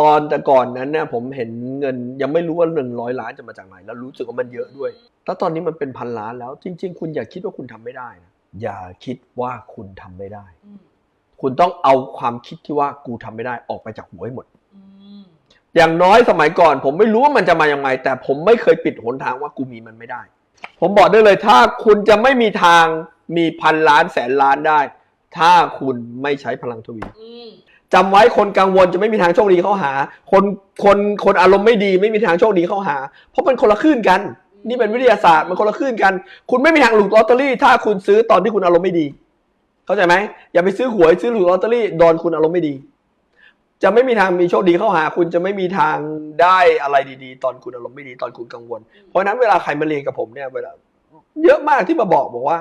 ตอนแต่ก่อนนั้นเนี่ยผมเห็นเงินยังไม่รู้ว่าหนึ่งร้อยล้านจะมาจากไหน แล้วรู้สึกว่ามันเยอะด้วยแล้วตอนนี้มันเป็นพันล้านแล้ว จริง ๆ คุณอย่าคิดว่าคุณทำไม่ได้นะอย่าคิดว่าคุณทำไม่ได้อืมคุณต้องเอาความคิดที่ว่ากูทำไม่ได้ออกไปจากหัวให้หมดอืมอย่างน้อยสมัยก่อน ผมไม่รู้ว่ามันจะมาอย่างไรแต่ผมไม่เคยปิดหนทางว่ากูมีมันไม่ได้ ผมบอกได้เลยถ้าคุณจะไม่มีทางมีพันล้านแสนล้านได้ ถ้าคุณไม่ใช้พลังทวีอืม จำไว้คนกังวลจะไม่มีทางโชคดีเข้าหา คนคนคนอารมณ์ไม่ดีไม่มีทางโชคดีเข้าหา เพราะมันคนละคลื่นกัน นี่เป็นวิทยาศาสตร์มันคนละคลื่นกัน คุณไม่มีทางหลุดลอตเตอรี่ ถ้าคุณซื้อตอนที่คุณอารมณ์ไม่ดี เข้าใจไหมอย่าไปซื้อหวยซื้อหลุดลอตเตอรี่ตอนคุณอารมณ์ไม่ดี จะไม่มีทางมีโชคดีเข้าหา คุณจะไม่มีทางได้อะไรดีๆ ตอนคุณอารมณ์ไม่ดีตอนคุณกังวล เพราะนั้นเวลาใครมาเรียนกับผมเนี่ยเวลาเยอะมากที่มาบอกบอกว่า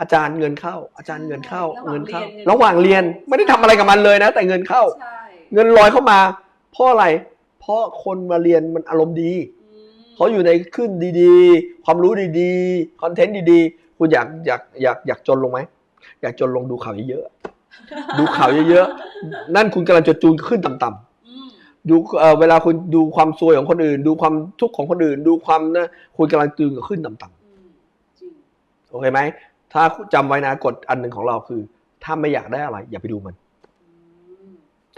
อาจารย์เงินเข้า อาจารย์เงินเข้าเงินเข้า ระหว่างเรียนไม่ได้ทำอะไรกับมันเลยนะ แต่เงินเข้าใช่เงินลอยเข้ามา เพราะอะไร เพราะคนมาเรียนมันอารมณ์ดีอืมเขาอยู่ในขึ้นดีๆ ความรู้ดีๆคอนเทนต์ดีๆ คุณอยากอยากอยากอยากจนลงไหมอยากจนลงดูข่าวเยอะๆดูข่าวเยอะๆนั่นคุณกำลังจะจูนขึ้นต่ำๆอืมดูเอ่อเวลาคุณดูความซวยของคนอื่น ดูความทุกข์ของคนอื่น ดูความนะคุณกำลังจูนกับขึ้นต่ำอืมจริงๆโอเคไหม ถ้าจำไว้นะกฎอันหนึ่งของเราคือ ถ้าไม่อยากได้อะไร อย่าไปดูมัน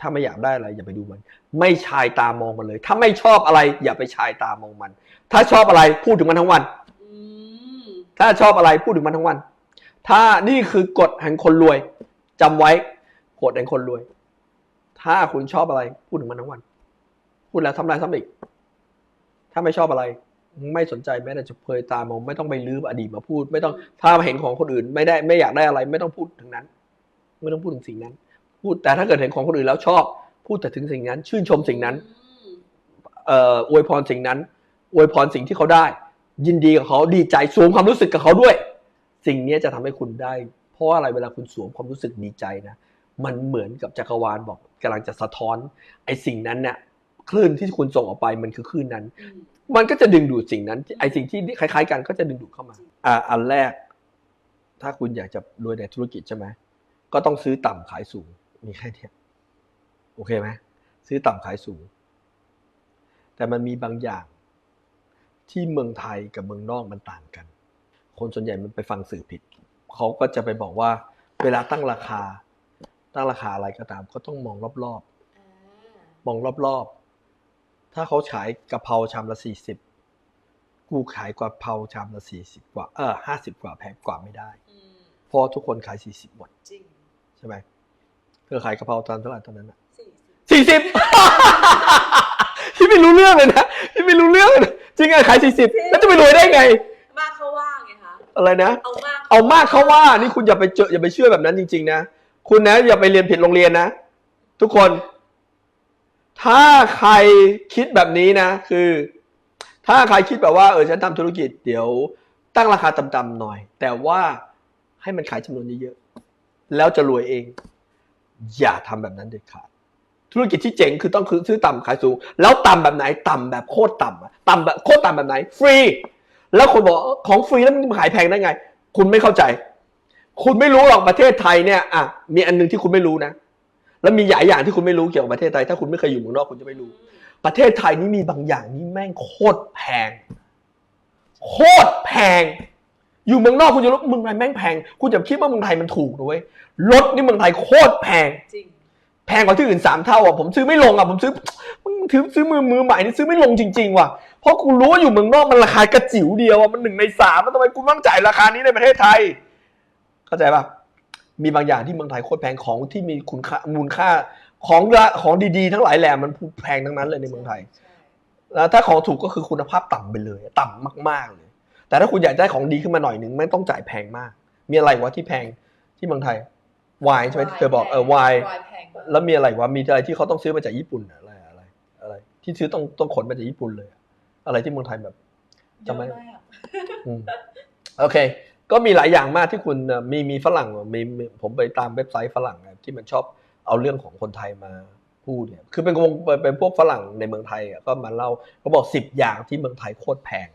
ถ้าไม่อยากได้อะไร อย่าไปดูมัน ไม่ชายตามองมันเลย ถ้าไม่ชอบอะไร อย่าไปชายตามองมัน ถ้าชอบอะไรพูดถึงมันทั้งวันถ้าชอบอะไรพูดถึงมันทั้งวัน ถ้านี่คือกฎแห่งคนรวยจำไว้กฎแห่งคนรวย ถ้าคุณชอบอะไร พูดถึงมันทั้งวัน พูดแล้วทำลายซ้ำอีก ถ้าไม่ชอบอะไร ไม่สนใจแม้แต่จะเพยตามองไม่ต้องไปลื้อดีตมาพูด ไม่ต้องถ้าเห็นของคนอื่น ไม่ได้ไม่อยากได้อะไร ไม่ต้องพูดถึงนั้น ไม่ต้องพูดถึงสิ่งนั้น พูดแต่ถ้าเกิดเห็นของคนอื่นแล้วชอบ พูดแต่ถึงสิ่งนั้น ชื่นชมสิ่งนั้นอืมเอ่ออวยพรสิ่งนั้นอวยพรสิ่งที่เขาได้ ยินดีกับเขาดีใจสวมความรู้สึกกับเขาด้วย สิ่งนี้จะทำให้คุณได้ เพราะอะไรเวลาคุณสวมความรู้สึกดีใจนะมันเหมือนกับจักรวาลบอกกำลังจะสะท้อน ไอ้สิ่งนั้นเนี่ยคลื่นที่คุณส่งออกไปมันคือคลื่นนั้น มมันก็จะดึงดูดสิ่งนั้น ไอ้สิ่งที่คล้าย ๆ กันก็จะดึงดูดเข้ามา อ่าอันแรก ถ้าคุณอยากจะรวยในธุรกิจใช่ไหมก็ต้องซื้อต่ำขายสูง มีแค่เนี้ยโอเคไหมซื้อต่ำขายสูง แต่มันมีบางอย่าง ที่เมืองไทยกับเมืองนอกมันต่างกัน คนส่วนใหญ่มันไปฟังสื่อผิดเขาก็จะไปบอกว่า เวลาตั้งราคา ตั้งราคาอะไรก็ตาม ก็ต้องมองรอบอ่าๆมองรอบๆ ถ้าเขาขายกะเพราชามละสี่สิบกูขายกะเพราชามละสี่สิบกว่า เออห้าสิบกว่าแพงกว่าไม่ได้อืมเพราะทุกคนขายสี่สิบหมดจริงใช่ไหมเธอขายกะเพราตอนเท่าไหร่ตอนนั้นอะสี่สิบสี่สิบที่ไม่รู้เรื่องเลยนะที่ไม่รู้เรื่องเลยนะจริงไงขายสี่สิบแล้วจะไปรวยได้ไง มากเขาว่าไงคะอะไรนะ เอามากเอามากเขาว่านี่คุณอย่าไปเจออย่าไปเชื่อแบบนั้นจริง ๆ นะคุณนะอย่าไปเรียนผิดโรงเรียนนะทุกคน ถ้าใครคิดแบบนี้นะ คือ ถ้าใครคิดแบบว่าเออฉันทำธุรกิจเดี๋ยวตั้งราคาต่ำๆหน่อย แต่ว่าให้มันขายจำนวนเยอะๆแล้วจะรวยเอง อย่าทำแบบนั้นเด็ดขาดธุรกิจที่เจ๋งคือต้องคือซื้อต่ำขายสูง แล้วต่ำแบบไหนต่ำแบบโคตรต่ำต่ำแบบโคตรต่ำแบบไหน ฟรี แล้วคนบอกของฟรีแล้วมันขายแพงได้ไง คุณไม่เข้าใจ คุณไม่รู้หรอกประเทศไทยเนี่ยอะมีอันหนึงที่คุณไม่รู้นะ แล้วมีหลายอย่างที่คุณไม่รู้เกี่ยวกับประเทศไทยถ้าคุณไม่เคยอยู่เมืองนอกคุณจะไม่รู้ ประเทศไทยนี่มีบางอย่างนี่แม่งโคตรแพง โคตรแพง อยู่เมืองนอกคุณจะรู้เมืองไทยแม่งแพง คุณจะคิดว่าเมืองไทยมันถูกนะเว้ยรถนี่เมืองไทยโคตรแพง จริง แพงกว่าที่อื่นสามเท่าอะผมซื้อไม่ลงอะผมซื้อมึงถือซื้อมือมือใหม่นี่ซื้อไม่ลงจริง ๆ ว่ะเพราะกูรู้ว่าอยู่เมืองนอกมันราคากระจิ๋วเดียวอะมันหนึ่งในสามแล้วทำไมกูต้องจ่ายราคานี้ในประเทศไทย เข้าใจป่ะ มีบางอย่างที่เมืองไทยโคตรแพงของที่มีคุณค่ามูลค่าของละของดีๆ ทั้งหลายแหล่มันแพงทั้งนั้นเลยในเมืองไทยใช่แล้วถ้าของถูกก็คือคุณภาพต่ำไปเลย ต่ำมากๆเลย แต่ถ้าคุณอยากได้ของดีขึ้นมาหน่อยหนึ่งไม่ต้องจ่ายแพงมาก มีอะไรวะที่แพงที่เมืองไทยวายใช่ไหมที่เคยบอกเออวายวายแพงมากแล้วมีอะไรวะมีอะไรที่เขาต้องซื้อมาจากญี่ปุ่นอะอะไรอะไรอะไร ที่ซื้อต้องต้องขนมาจากญี่ปุ่นเลย อะอะไรที่เมืองไทยแบบจำไม่เยอะากอืมโอเค ก็มีหลายอย่างมากที่คุณเอ่อมีมีฝรั่งมีมีผมไปตามเว็บไซต์ฝรั่งอะที่มันชอบเอาเรื่องของคนไทยมาพูดเนี่ยคือเป็นวงเป็นพวกฝรั่งในเมืองไทยอะก็มาเล่าเขาบอกสิบอย่างที่เมืองไทยโคตรแพง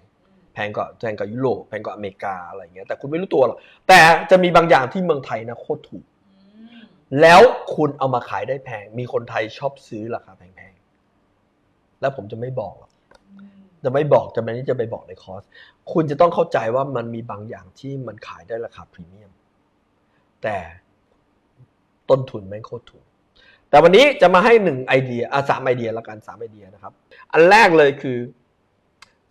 แพงกว่าแพงกว่ายุโรปแพงกว่าอเมริกาอะไรอย่างเงี้ยแต่คุณไม่รู้ตัวหรอกแต่จะมีบางอย่างที่เมืองไทยนะโคตรถูกอืมแล้วคุณเอามาขายได้แพง มีคนไทยชอบซื้อราคาแพงแล้วผมจะไม่บอกหรอก จะไม่บอกจะไม่นี่จะไปบอกในคอร์ส คุณจะต้องเข้าใจว่ามันมีบางอย่างที่มันขายได้ราคาพรีเมียม แต่ต้นทุนแม่งโคตรถูก แต่วันนี้จะมาให้หนึ่งไอเดียอะสามไอเดียละกันสามไอเดียนะครับ อันแรกเลยคือ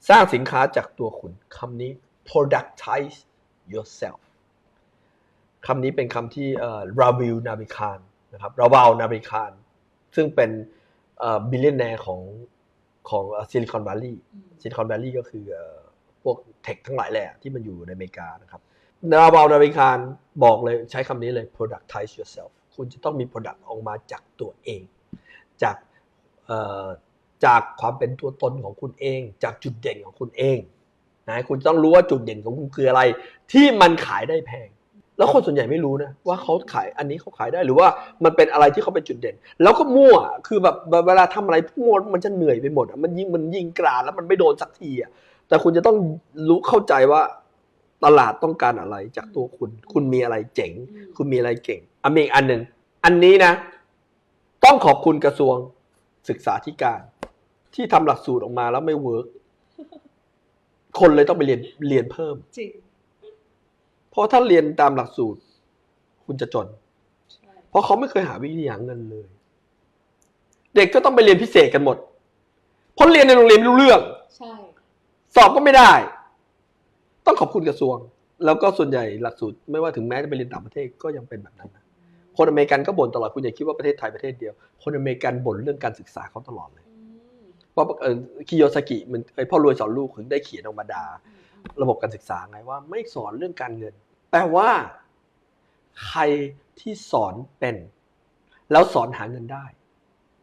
สร้างสินค้าจากตัวคุณคำนี้ productize yourself คำนี้เป็นคำที่ราวิลนาบิคานนะครับราวาลนาบิคานซึ่งเป็นบิลเลนแนร์ของ ของซิลิคอนวัลลีย์ซิลิคอนแวลลีย์ก็คือเอ่อพวกเทคทั้งหลายแหละที่มันอยู่ในอเมริกานะครับนาบาลนาวิคารบอกเลยใช้คำนี้เลย productize yourself คุณจะต้องมี product ออกมาจากตัวเอง จากเอ่อจากความเป็นตัวตนของคุณเอง จากจุดเด่นของคุณเองนะคุณต้องรู้ว่าจุดเด่นของคุณคืออะไร ที่มันขายได้แพง แล้วคนส่วนใหญ่ไม่รู้นะว่าเขาขายอันนี้เขาขายได้หรือว่ามันเป็นอะไรที่เขาเป็นจุดเด่น แล้วก็มั่วคือแบบเวลาทำอะไรมั่วมันจะเหนื่อยไปหมดมันยิงมันยิงกราดแล้วมันไม่โดนสักทีอะแต่คุณจะต้องรู้เข้าใจว่าตลาดต้องการอะไรจากตัวคุณ คุณมีอะไรเจ๋ง คุณมีอะไรเก่งอันมีอีกอันหนึ่งอันนี้นะ ต้องขอบคุณกระทรวงศึกษาธิการ ที่ทำหลักสูตรออกมาแล้วไม่เวิร์กคนเลยต้องไปเรียนเรียนเพิ่มจริง ราะถ้าเรียนตามหลักสูตร คุณจะจนใช่เพราะเขาไม่เคยหาวิธีหาเงินเลย เด็กก็ต้องไปเรียนพิเศษกันหมดเพราะเรียนในโรงเรียนไม่รู้เรื่องใช่สอบก็ไม่ได้ ต้องขอบคุณกระทรวง แล้วก็ส่วนใหญ่หลักสูตร ไม่ว่าถึงแม้จะไปเรียนต่างประเทศก็ยังเป็นแบบนั้นนะคนอเมริกันก็บ่นตลอดคุณอย่าคิดว่าประเทศไทยประเทศเดียว คนอเมริกันบ่นเรื่องการศึกษาเขาตลอดเลยอืมว่าเออคิโยซากิมันไอพ่อรวยสอนลูกถึงได้เขียนออกมาด่าระบบการศึกษาไงว่าไม่สอนเรื่องการเงิน แปลว่าใครที่สอนเป็น แล้วสอนหาเงินได้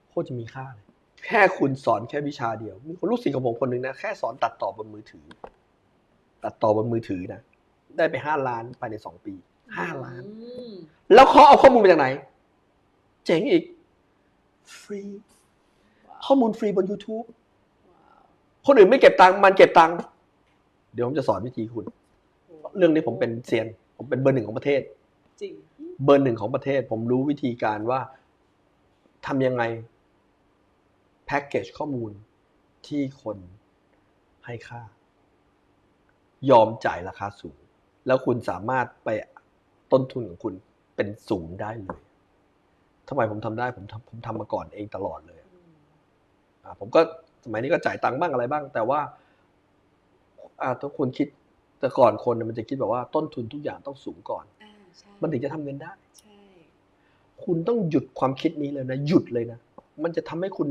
โคตรจะมีค่าเลยแค่คุณสอนแค่วิชาเดียว มีคนลูกศิษย์ของผมคนหนึ่งนะแค่สอนตัดต่อบนมือถือ ตัดต่อบนมือถือนะได้ไปห้าล้านภายในสองปีห้าล้านอืมแล้วเขาเอาข้อมูลมาจากไหน เจ๋งอีก ฟรี ข้อมูลฟรีบน YouTube ว้าวคนอื่นไม่เก็บตังค์มันเก็บตังค์เดี๋ยวผมจะสอนวิธีคุณ เรื่องนี้ผมเป็นเซียน ผมเป็นเบอร์หนึ่งของประเทศ จริง เบอร์หนึ่งของประเทศ ผมรู้วิธีการว่าทำยังไงแพ็กเกจข้อมูลที่คนให้ค่า ยอมจ่ายราคาสูง แล้วคุณสามารถไปต้นทุนของคุณเป็นศูนย์ได้เลยทำไมผมทำได้ผมทำผมทำมาก่อนเองตลอดเลยอืมอ่าผมก็สมัยนี้ก็จ่ายตังค์บ้างอะไรบ้าง แต่ว่าอ่าถ้าคุณคิด แต่ก่อนคนเนี่ยมันจะคิดแบบว่าต้นทุนทุกอย่างต้องสูงก่อนอ่าใช่มันถึงจะทำเงินได้ใช่คุณต้องหยุดความคิดนี้เลยนะ หยุดเลยนะ มันจะทำให้คุณ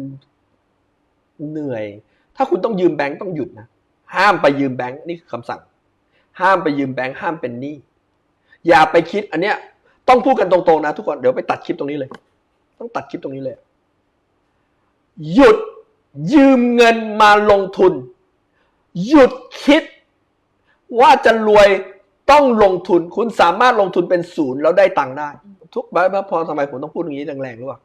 เหนื่อย ถ้าคุณต้องยืมแบงก์ต้องหยุดนะ ห้ามไปยืมแบงก์นี่คือคำสั่ง ห้ามไปยืมแบงก์ห้ามเป็นหนี้ อย่าไปคิด อันเนี้ย ต้องพูดกันตรงๆนะ ทุกคน เดี๋ยวไปตัดคลิปตรงนี้เลย ต้องตัดคลิปตรงนี้เลย หยุดยืมเงินมาลงทุน หยุดคิด ว่าจะรวยต้องลงทุนคุณสามารถลงทุนเป็นศูนย์แล้วได้ตังค์ได้ ทุกบ้านพอทำไมผมต้องพูดอย่างนี้แรงๆรู้ป่ะ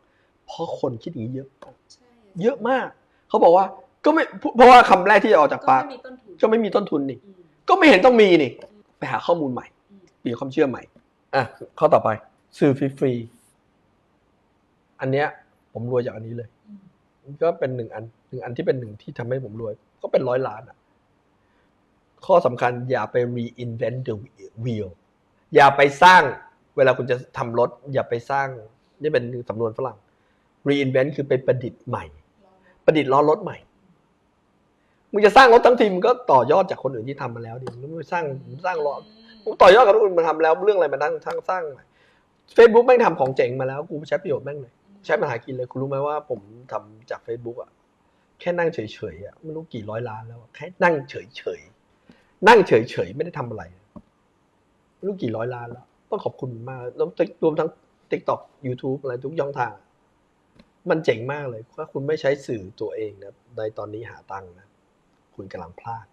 เพราะคนคิดอย่างนี้เยอะใช่เยอะมาก เขาบอกว่าก็ไม่เพราะว่าคำแรกที่จะออกจากก็ปากไม่มีต้นทุนก็ไม่มีต้นทุนนี่อืมก็ไม่เห็นต้องมีนี่ ไปหาข้อมูลใหม่อืมเปลี่ยนความเชื่อใหม่อะข้อต่อไปสื่อฟรีๆอันเนี้ย ผมรวยจากอันนี้เลยอืมก็เป็นหนึ่งอันหนึ่งอันที่เป็นหนึ่งที่ทำให้ผมรวย ก็เป็นร้อยล้านอะ ข้อสำคัญอย่าไป reinvent the wheel อย่าไปสร้างเวลาคุณจะทำรถ อย่าไปสร้าง นี่เป็นสำนวนฝรั่ง reinvent คือไปประดิษฐ์ใหม่ ประดิษฐ์ล้อรถใหม่มึงจะสร้างรถทั้งทีมงก็ต่อยอดจากคนอื่นที่ทำมาแล้วดิมึงไม่สร้างสร้างล้อกูต่อยอดกับคนอื่นมาทำแล้ว เรื่องอะไรมาตั้งสร้างสร้างใหม่เฟซบุ๊กแม่งทำของเจ๋งมาแล้วกูใช้ประโยชน์แม่งเลยใช้มาหากินเลยคุณรู้ไหมว่าผมทำจาก Facebook อะแค่นั่งเฉยๆอะไม่รู้กี่ร้อยล้านแล้วแค่นั่งเฉยๆ นั่งเฉยๆไม่ได้ทำอะไรไม่รู้กี่ร้อยล้านแล้วต้องขอบคุณมากแล้วรวมทั้ง TikTok YouTube อะไรทุกย่องทาง มันเจ๋งมากเลยถ้าคุณไม่ใช้สื่อตัวเองนะในตอนนี้หาตังค์นะคุณกำลังพลาด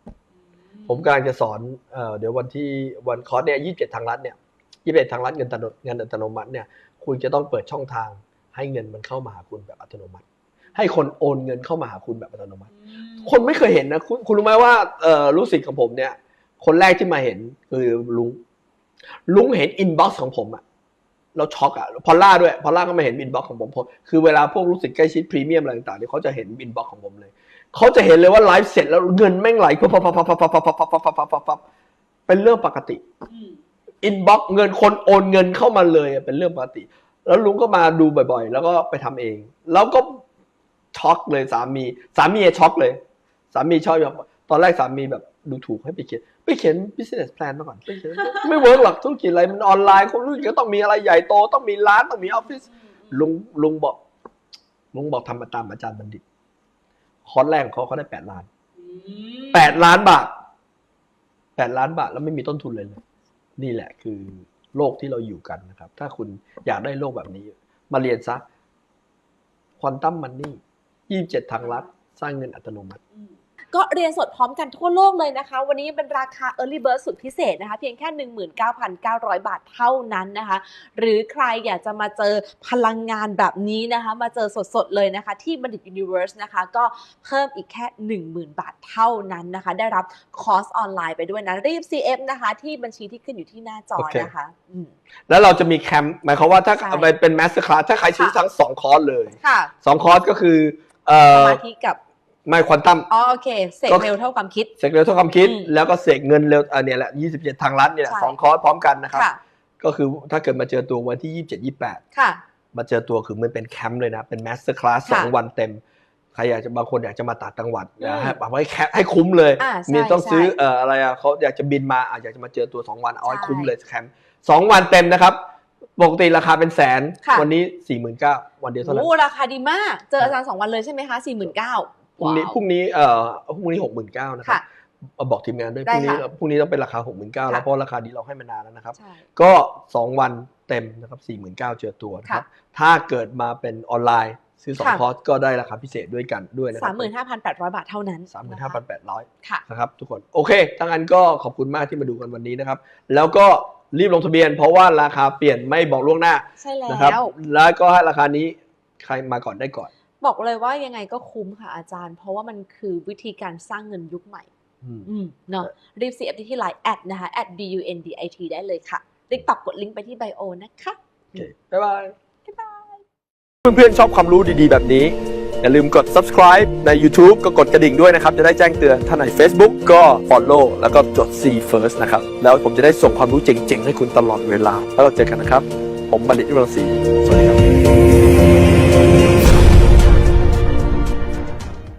ผมกำลังจะสอนเอ่อเดี๋ยววันที่วันคอร์สเนี่ยยี่สิบเจ็ดทางรัฐเนี่ยยี่สิบเอ็ดทางรัฐเงินอัตโนเงินอัตโนมัติเนี่ย คุณจะต้องเปิดช่องทาง ให้เงินมันเข้ามาหาคุณแบบอัตโนมัติ ให้คนโอนเงินเข้ามาหาคุณแบบอัตโนมัติอืม คนไม่เคยเห็นนะ คุณคุณรู้ไหมว่าเออลูกศิษย์ของผมเนี่ย คนแรกที่มาเห็นคือลุง ลุงเห็นอินบ็อกซ์ของผมอะเราช็อกอะพอลล่าด้วย พอลล่าก็มาเห็นอินบ็อกซ์ของผมคือเวลาพวกลูกศิษย์ใกล้ชิดพรีเมียมอะไรต่างๆเนี่ยเขาจะเห็นอินบ็อกซ์ของผมเลยเขาจะเห็นเลยว่าไลฟ์เสร็จแล้วเงินแม่งไหลพับพับพับพับพับพับพับพับพับพับพับเป็นเรื่องปกติอินบ็อกเงินคนโอนเงินเข้ามาเลยเป็นเรื่องปกติ แล้วลุงก็มาดูบ่อยๆ แล้วก็ไปทำเอง แล้วก็ช็อกเลยสามี สามีช็อกเลย สามีชอบแบบตอนแรกสามีแบบดูถูกให้ไปเขียนไปเขียน business plan มาก่อนไปเขียนไม่เวิร์กหรอกธุรกิจอะไรมันออนไลน์คนธุรกิจก็ต้องมีอะไรใหญ่โต ต้องมีร้านต้องมีออฟฟิศลุงลุงบอกลุงบอกทำมาตามอาจารย์บัณฑิตคอร์สแรกของเขาเขาได้แปดล้านอืมแปดล้านบาทแปดล้านบาทแล้วไม่มีต้นทุนเลยเลยนี่แหละคือโลกที่เราอยู่กันนะครับ ถ้าคุณอยากได้โลกแบบนี้ มาเรียนซะควอนตัมมันนี่ยี่สิบเจ็ดทางลัด สร้างเงินอัตโนมัติอืม ก็เรียนสดพร้อมกันทั่วโลกเลยนะคะ วันนี้เป็นราคา Early Bird สุดพิเศษนะคะ เพียงแค่ 19,900 บาทเท่านั้นนะคะ หรือใครอยากจะมาเจอพลังงานแบบนี้นะคะ มาเจอสดๆเลยนะคะ ที่บัณฑิต Universe นะคะ ก็เพิ่มอีกแค่ 10,000 บาทเท่านั้นนะคะ ได้รับคอร์สออนไลน์ไปด้วยนะ รีบ CF นะคะ ที่บัญชีที่ขึ้นอยู่ที่หน้าจอโอเคนะคะอืมแล้วเราจะมีแคมป์หมายความว่าถ้าใช่เอาไปเป็นแมสเตอร์คลาสถ้าใครซื้อค่ะทั้งสองคอร์สเลยค่ะสองคอร์สก็คือเอ่สอมาธิกับ ไม่ควอนตัมอ๋อโอเคเสกก็เร็วเท่าความคิดเสกเร็วเท่าความคิดอืมแล้วก็เสกเงินเร็วอันเนี้ยแหละ27ทางลัดเนี่ยแหละใช่สองคอร์สพร้อมกันนะครับค่ะก็คือถ้าเกิดมาเจอตัววันที่27 28ค่ะมาเจอตัวคือมันเป็นแคมป์เลยนะ เป็นแมสเตอร์คลาสสค่ะองวันเต็มใครอยากจะบางคนอยากจะมาตัดจังหวัดอืนะมฮะแบบว่าให้แคมป์ให้คุ้มเลยอ่าใช่มีต้องซื้อใช่เอ่ออะไรอะเขาอยากจะบินมาอะอยากจะมาเจอตัว 2 วันเอาให้ใช่คุ้มเลยแคมป์สองวันเต็มนะครับ ปกติราคาเป็นแสนค่ะวันนี้ 49,000วันเดียวเท่านั้นโอ้ราคาดีมาก เจออาจารย์สองวันเลยใช่ไหมคะสี่หมื่นเก้า พรุ่งนี้พรุ่งนี้เอ่อพรุ่งนี้หกหมื่นเก้านะครับค่ะเอาบอกทีมงานด้วยพได้รุ่งนี้ค่ะพรุ่งนี้ต้องเป็นราคาหกหมื่นเก้าแล้วค่ะเพราะราคานี้เราให้มานานแล้วนะครับใช่ก็สองวันเต็มนะครับสี่หมื่นเก้าเจอตัวนะครับถ้าเกิดมาเป็นออนไลน์ซื้อสองค่ะคอร์สก็ได้ราคาพิเศษด้วยกันด้วยนะครัสามหมื่นห้าพันแปดร้อยบาทเท่านั้นสามหมื่นห้าพันแปดร้อยค่ะนะครับทุกคนโอเคทั้งนั้นก็ขอบคุณมากที่มาดูกันวันนี้นะครับ แล้วก็รีบลงทะเบียน เพราะว่าราคาเปลี่ยนไม่บอกล่วงหน้าใช่แล้นะครับวแล้วก็ให้ราคานี้ใครมาก่อนได้ก่อน บอกเลยว่ายังไงก็คุ้มค่ะอาจารย์ เพราะว่ามันคือวิธีการสร้างเงินยุคใหม่อืมอืมเนาะรีบ CF ที่ไลน์แอดนะคะ at bundit ได้เลยค่ะติ๊กต็อกกดลิงก์ไปที่ไบโอนะคะโอเคบ๊ายบายเพื่อนๆชอบความรู้ดีๆ แบบนี้ อย่าลืมกด subscribe ใน YouTube ก็กดกระดิ่งด้วยนะครับ จะได้แจ้งเตือนถ้าใน Facebook ก็ follow แล้วก็จด see first นะครับ แล้วผมจะได้ส่งความรู้เจ๋งๆ ให้คุณตลอดเวลา แล้วเราเจอกันนะครับ ผมบัณฑิตวิรังศรีสวัสดีครับ